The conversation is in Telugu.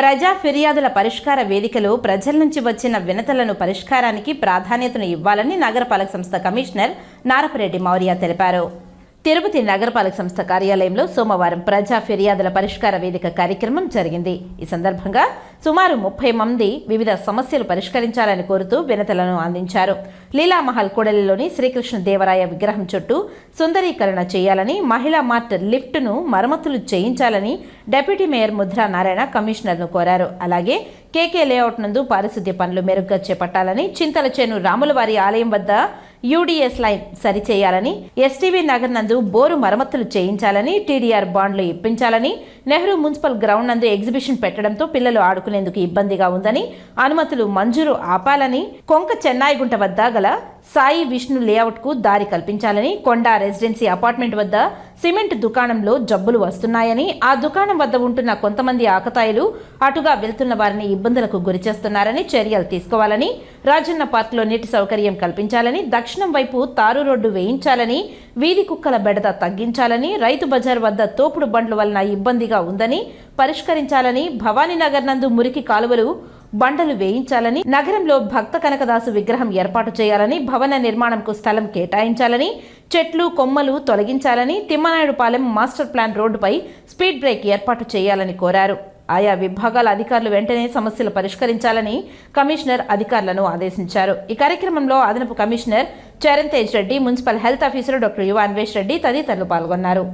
ప్రజా ఫిర్యాదుల పరిష్కార వేదికలో ప్రజల నుంచి వచ్చిన వినతలను పరిష్కారానికి ప్రాధాన్యతను ఇవ్వాలని నగరపాలక సంస్థ కమిషనర్ నారపరెడ్డి మౌర్య తెలిపారు. తిరుపతి నగరపాలక సంస్థ కార్యాలయంలో సోమవారం ప్రజా ఫిర్యాదుల పరిష్కార వేదిక కార్యక్రమం జరిగింది. ఈ సందర్భంగా సుమారు ముప్పై మంది వివిధ సమస్యలు పరిష్కరించాలని కోరుతూ వినతలను అందించారు. లీలామహల్ కూడలిలోని శ్రీకృష్ణ దేవరాయ విగ్రహం చుట్టూ సుందరీకరణ చేయాలని మహిళా మార్ట్ లిఫ్ట్ను మరమ్మతులు చేయించాలని డిప్యూటీ మేయర్ ముద్రా నారాయణ కమిషనర్ను కోరారు. అలాగే కేకే లేఅవుట్ నందు పారిశుద్ధ్య పనులు మెరుగ్గా చేపట్టాలని చింతల చేను రాములవారి ఆలయం వద్ద యూడీఎస్ లైన్ సరిచేయాలని ఎస్టీవీ నగర్ నందు బోరు మరమ్మతులు చేయించాలని టీడీఆర్ బాండ్లు ఇప్పించాలని నెహ్రూ మున్సిపల్ గ్రౌండ్ నందు ఎగ్జిబిషన్ పెట్టడంతో పిల్లలు ఆడుకునేందుకు ఇబ్బందిగా ఉందని అనుమతులు మంజూరు ఆపాలని కొంక చెన్నాయిగుంట వద్ద గల సాయి విష్ణు లేఅవుట్కు దారి కల్పించాలని కొండా రెసిడెన్సీ అపార్ట్మెంట్ వద్ద సిమెంట్ దుకాణంలో జబ్బులు వస్తున్నాయని ఆ దుకాణం వద్ద ఉంటున్న కొంతమంది ఆకతాయిలు అటుగా వెళ్తున్న వారిని ఇబ్బందులకు గురిచేస్తున్నారని చర్యలు తీసుకోవాలని రాజన్న పార్క్లో నీటి సౌకర్యం కల్పించాలని దక్షిణం వైపు తారు రోడ్డు వేయించాలని వీధి కుక్కల బెడద తగ్గించాలని రైతు బజార్ వద్ద తోపుడు బండ్ల వలన ఇబ్బందిగా ఉందని పరిష్కరించాలని భవానీనగర్ నందు మురికి కాలువలు బండలు వేయించాలని నగరంలో భక్త కనకదాసు విగ్రహం ఏర్పాటు చేయాలని భవన నిర్మాణంకు స్థలం కేటాయించాలని చెట్లు కొమ్మలు తొలగించాలని తిమ్మనాయుడుపాలెం మాస్టర్ ప్లాన్ రోడ్డుపై స్పీడ్ బ్రేక్ ఏర్పాటు చేయాలని కోరారు. ఆయా విభాగాల అధికారులు వెంటనే సమస్యలు పరిష్కరించాలని కమిషనర్ అధికారులను ఆదేశించారు. ఈ కార్యక్రమంలో అదనపు commissioner Charan Tej Reddy municipal health officer doctor Yuva Anvesh Reddy తదితరులు పాల్గొన్నారు.